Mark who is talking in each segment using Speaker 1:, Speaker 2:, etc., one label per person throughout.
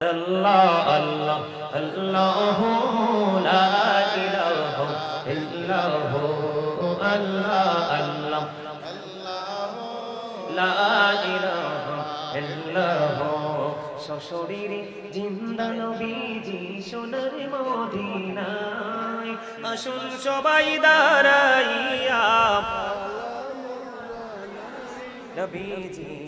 Speaker 1: আল্লাহ আল্লাহ আল্লাহ লা ইলাহা ইল্লাল্লাহ আল্লাহ আল্লাহ। লা ইলাহা ইল্লাল্লাহ সশরীরে জিন্দা নবীজি সোনার মদিনায়। আসুন সবাই দাঁড়াইয়া। নবীজি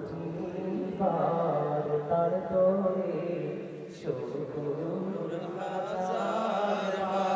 Speaker 1: প্রতিবার তার তরে শুরু হাজার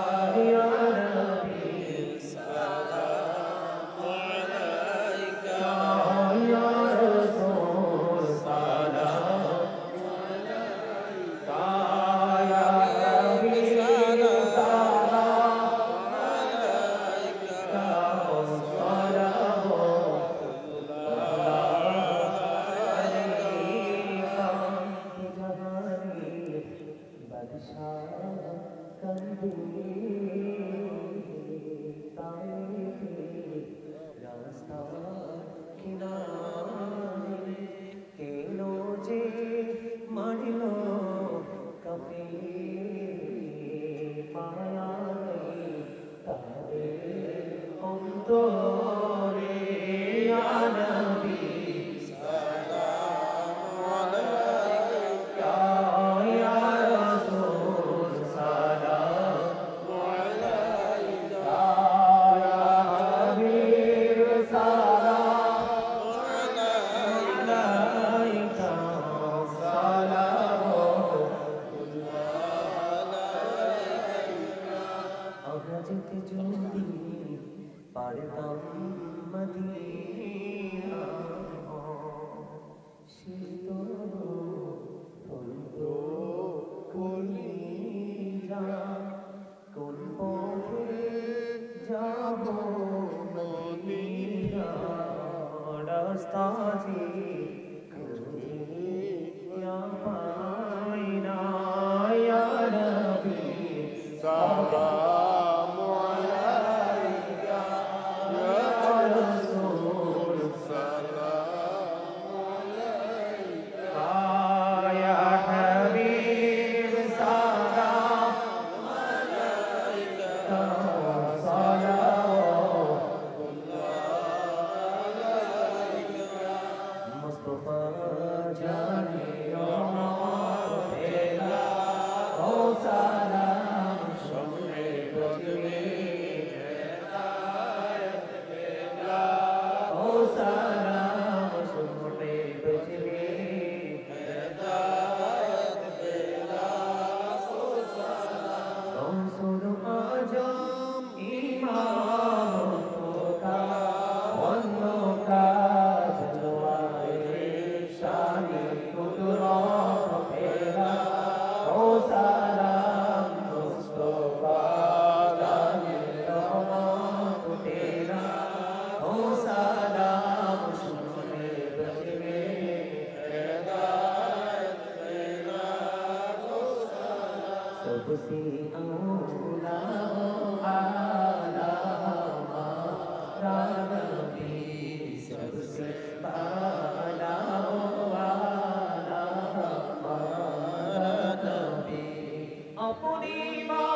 Speaker 1: قديما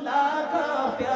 Speaker 1: لك في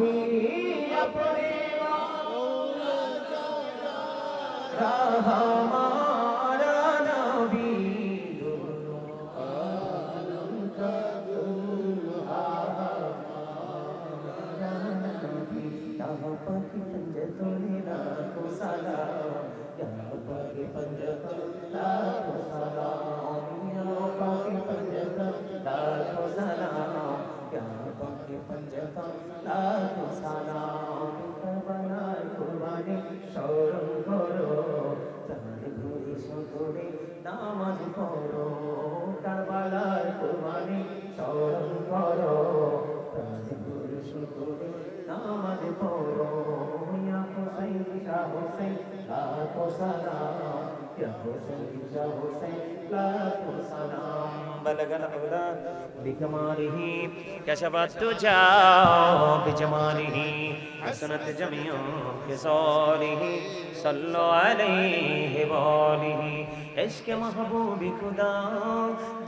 Speaker 1: परे रह ঘুরে সকলে নামাজ পড়ো কারবালার কুরবানি স্মরণ করো তার ঘুরে সকলে নামাজ পড়ো ইয়া হুসাইন শাহ হুসাইন লাখো সালাম ইয়া হুসাইন শাহ হুসাইন লাখো সালাম بلغ العلا بكماله كشف الدجى بجماله حسنت جميع خصاله صلوا عليه وآله عشق محبوب خدا،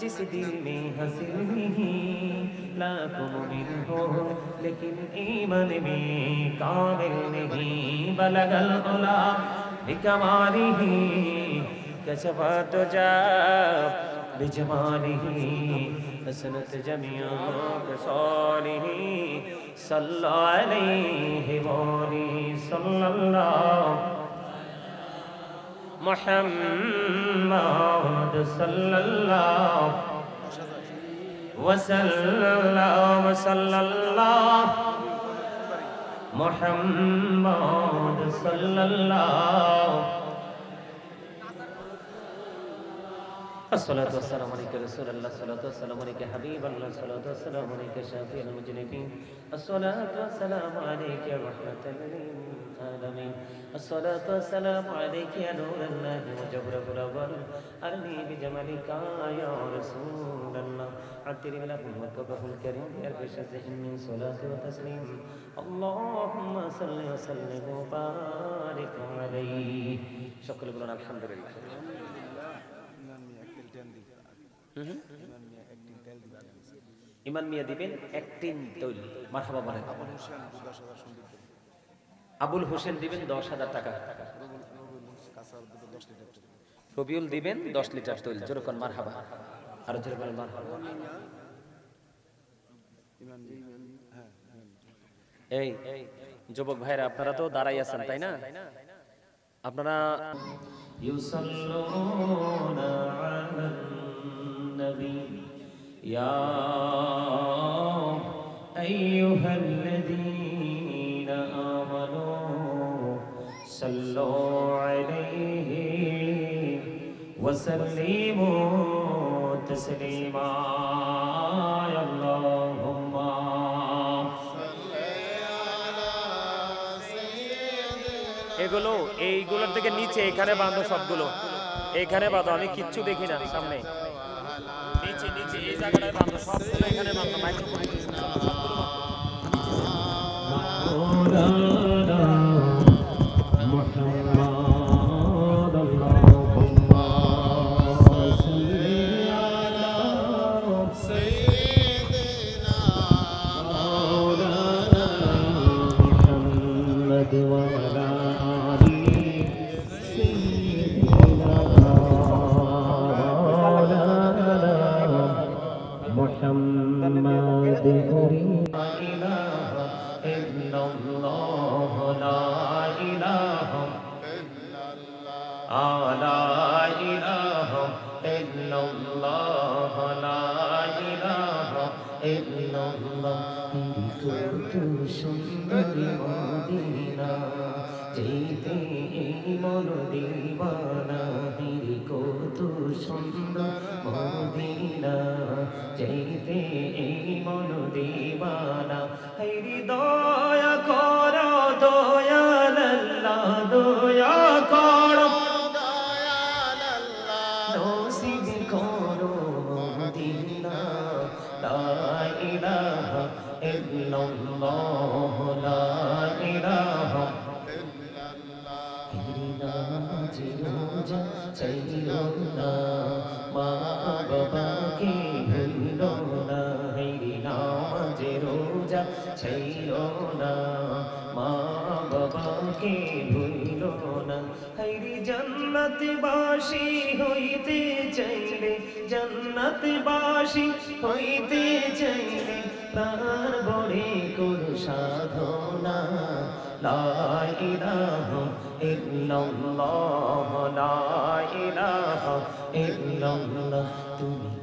Speaker 1: جس دل میں حاصل نہیں لاکھوں مومن ہو، لیکن ایمان میں کامل نہیں بلغ العلا بكماله كشف الدجى بجماله حسنت جميع خصاله صلى عليه وآله صلى الله محمد صلى الله وسلم صلى الله محمد صلى الله الصلاة والسلام عليك رسول الله الصلاة والسلام عليك حبيب الله الصلاة والسلام عليك شافي المجنبين. الصلاة والسلام عليك رحمة للعالمين. الصلاة والسلام عليك يا نور الله وجبر الأول. أرني بجمالك يا رسول الله. عطر له وكبه الكريم يربش الزهن من صلاة وتسليم. اللهم صل وسلم وبارك عليه. شكرا لله الحمد لله. ইমান মিয়া দিবেন একটিন তৈল। মাথা বাবা আবুল হোসেন দিবেন দশ হাজার টাকা। রবিউল দিবেন দশ লিটার তৈল। যেরকম মারহাবা। আর যেরকম এই যুবক ভাইরা আপনারা তো দাঁড়াই আছেন তাই না? আপনারা ইউসাল্লুনা আলান النبي يا أيها الذين آمنوا صلوا عليه وسلموا تسليما يا اللهم এগুলো এইগুলোর থেকে নিচে এখানে বাঁধো সবগুলো এখানে বাঁধো আমি কিচ্ছু দেখি না সামনে নিচে নিচে এই জায়গাটায় বাঁধো সবগুলো এখানে বাঁধো মাইক্রোফোন। الله لا إله لا إله إلا الله لا إله إلا الله সুন্দর মদিনা যেতে মন দিবানা হিরি কত সুন্দর মদিনা যেতে মন দিবানা হিরি দয়া কর দয়াল দয়া কর নসিব করো মদিনা লা ইলাহা ইল্লাল্লাহ রোজা চাইলো না মা বাবাকে ভুলো না, হেরি নামাজি রোজা। চাইলো না মা বাবাকে ভুলো না, হেরি জান্নাত বাসি হইতে চাইলে জান্নাত হইতে চাইলে প্রাণ বড়ে কোন সাধনা লা ইলাহা ইল্লাল্লাহ লা ইলাহা ইল্লাল্লাহ। তুমি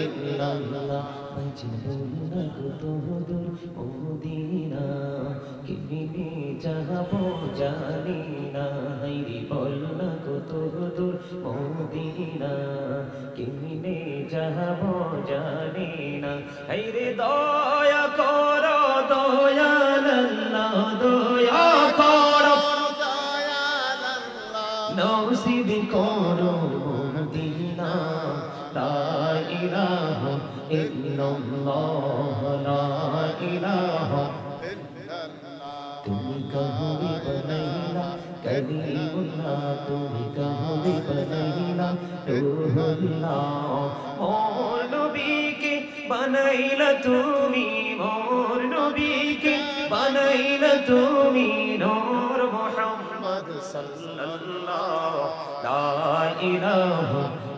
Speaker 1: ইল্লাল্লাহ মজনুনা কুতুদুর মদিনা কিমিনে যাব জানি না হাইরি বল না কুতুদুর মদিনা কিমিনে যাব জানি না হাইরে দয়া করো দয়াল আল্লাহ দয়া করো। নসিব করো মদিনা লা ইলাহা ইল্লাল্লাহ, লা ইলাহা তুমি কহুরি বনাইলা কলিমুল্লাহ তুমি কহুরি বনাইলা রূহুল্লাহ মোর নবীকে বানাইলা তুমি মোর নবীকে বানাইলা তুমি, নূর মুহাম্মদ সাল্লাল্লাহ লা ইলাহা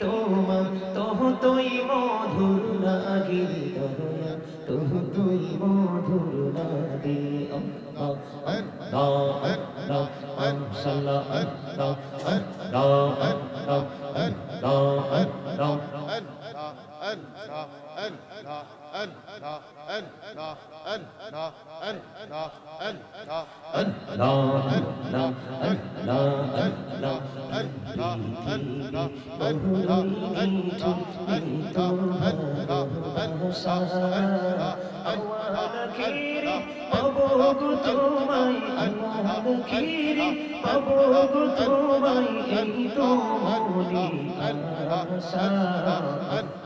Speaker 1: তোমার তো তুই মধুর রাগির তরয়া তবু তুই মধুর নাদে সাল্লাহ أن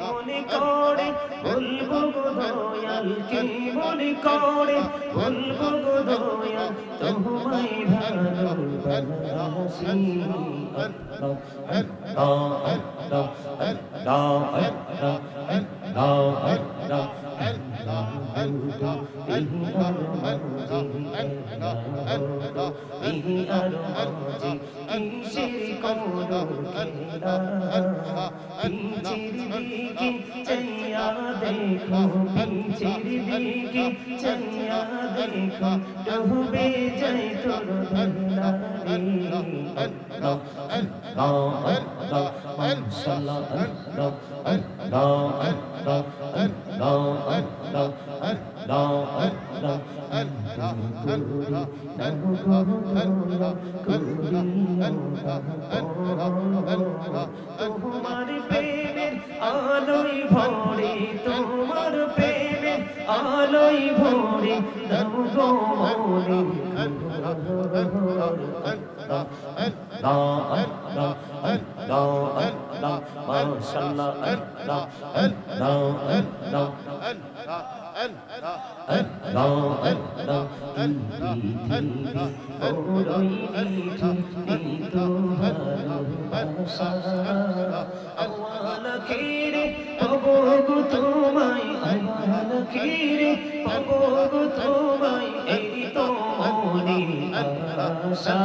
Speaker 1: মনে করে বলব গো দয়াল কে মনে করে বলব গো দয়াল তোমায় ভালোবাসি আল্লাহ আল্লাহ দেখো পিছের দিকে চাইয়া দেখো ডুবে যাই তোর তোমার প্রেমের আলোই ভরে তোমার প্রেমের আলোই ভরে গো মনে রে পাবো তোমায় আমার রে পাবো তোমায় এই তো মনে আশা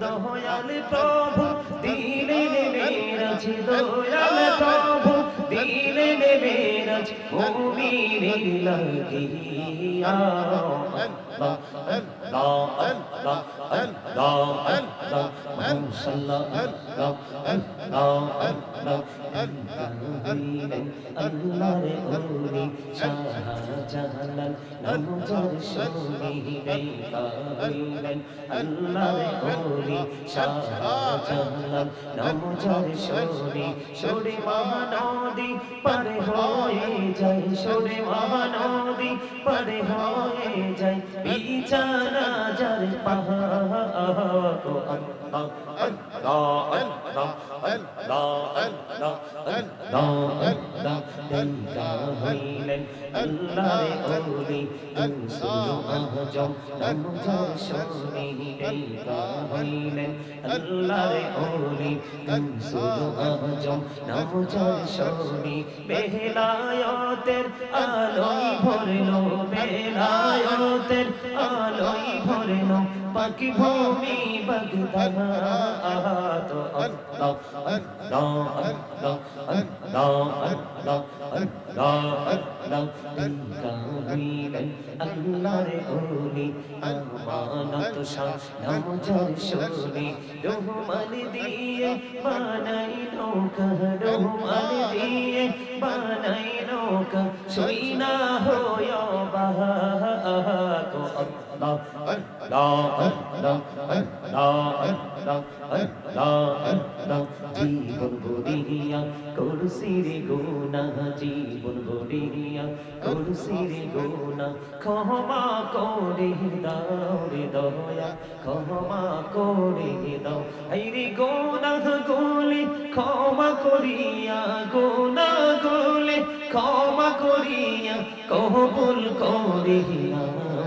Speaker 1: দয়াল প্রভু দিলে দয়াল প্রভু দিলে মেরাজ মুমিনের লাগিয়া Allah Allah Allah Allah Allah Allah Allah Allah re uri Shahjalal নমজার শুনি রে কাবিলেন আল্লাহ রে uri শাহজালাল নমজার শুনি সরে মহানদী পারে হয়ে যায় সরে মহানদী পারে হয়ে যায় বিছানা যার পাহাড় আল্লাহ আল্লাহ আল্লাহ আল্লাহ আল্লাহ আল্লাহ আল্লাহ দেন্দা হইলেন আল্লাহ রে ওলি ইনসুল আজম নমজার শুনি দেন্দা হইলেন আল্লাহ রে ওলি ইনসুল আজম নমজার শুনি বেলায়তের আলোয় ভরলো। ভরলো পাখি ভূমি বগদাদ তো আল্লাহ আল্লাহ আল্লাহ আল্লাহ আল্লাহ আল্লাহ আল্লাহ তিনকা হইলেন আল্লাহ রে ওলি আমানত শাহ নামজার শুনি রহমান দিয়ে বানাই নৌকা রহমান দিয়ে বানাই হয় বাহা তো জীবন গড়িয়া করসির গুনা জীবন গড়িয়া করসির গুনা ক্ষমা করে দাও রে দয়া ক্ষমা করে দাও আইরে গুনা গোলে ক্ষমা করিয়া গুনা গোলে ক্ষমা করিয়া কবুল করিয়া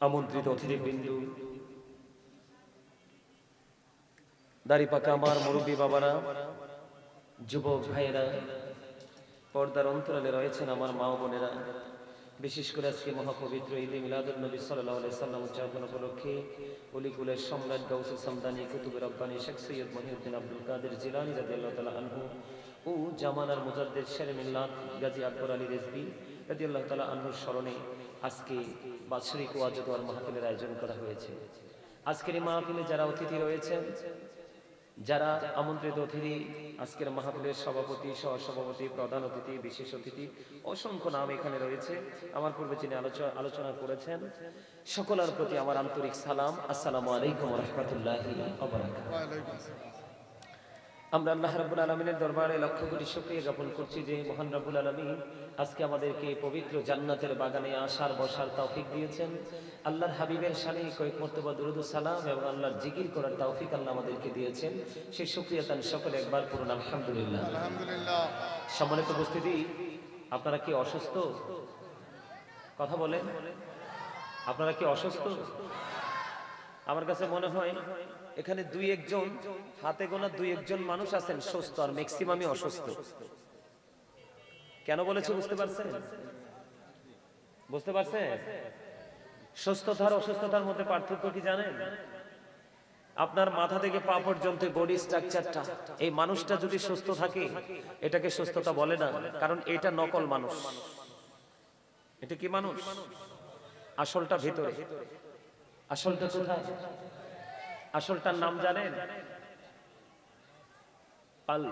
Speaker 1: আমন্ত্রিত অতিথিবৃন্দ। দাড়ি পাকা আমার মুরব্বী বাবারা, যুবক ভাইয়েরা, পর্দার অন্তরালে রয়েছেন আমার মা বোনেরা। বিশেষ করে আজকে মহাপবিত্র ঈদে মিলাদুল নবী সাল্লাহ সাল্লাম উদযাপন উপলক্ষে অলিকুলের সম্রাট গৌসু সামদানি কুতুবের রব্বানি শেখ সৈয়দ মহিউদ্দিন আব্দুল কাদের জিলানি রাজি আল্লাহ তালা আনহু ও জামানার মুজাদ্দের শের মিল্লাত গাজী আকবর আলী রেজবি রাজি আল্লাহ তালা আনহুর স্মরণে আজকে বাৎসরিক ওয়াজত ওয়ার মাহফিলের আয়োজন করা হয়েছে। আজকের এই মাহফিলে যারা অতিথি রয়েছেন, যারা আমন্ত্রিত অতিথি, আজকের মাহফিলের সভাপতি, সহসভাপতি, প্রধান অতিথি, বিশেষ অতিথি, অসংখ্য নাম এখানে রয়েছে। আমার পূর্বে যিনি আলোচনা আলোচনা করেছেন, সকলের প্রতি আমার আন্তরিক সালাম। আসসালামু আলাইকুম রহমতুল্লাহি আমরা আল্লাহ রাব্বুল আলমিনের দরবারে লক্ষ কোটি শুকরিয়া জ্ঞাপন করছি যে মহান রাবুল আলমিন আজকে আমাদেরকে পবিত্র জান্নাতের বাগানে আসার বসার তৌফিক দিয়েছেন। আল্লাহর হাবিবের শানে কয়েক মর্তবা দুরুদ সালাম এবং আল্লাহর জিকির করার তৌফিক আল্লাহ আমাদেরকে দিয়েছেন। সেই শুকরিয়া তান সকলে একবার আলহামদুলিল্লাহ।
Speaker 2: আলহামদুলিল্লাহ।
Speaker 1: সম্মানিত উপস্থিতি আপনারা কি অসুস্থ? কথা বলেন। আপনারা কি অসুস্থ? আমার কাছে মনে হয় এখানে দুই একজন হাতে গোনা দুই একজন মানুষ আছেন সুস্থ আর ম্যাক্সিমামই অসুস্থ। কেন বলেছি বুঝতে পারছেন? বুঝতে পারছেন? সুস্থতার অসুস্থতার মধ্যে পার্থক্য কি জানেন? আপনার মাথা থেকে পা পর্যন্ত বডি স্ট্রাকচারটা এই মানুষটা যদি সুস্থ থাকে, এটাকে সুস্থতা বলে না, কারণ এটা নকল মানুষ। এটা কি মানুষ? আসলটা ভিতরে। আসলটা কোথায়? আসলটার নাম জানেন? পাল।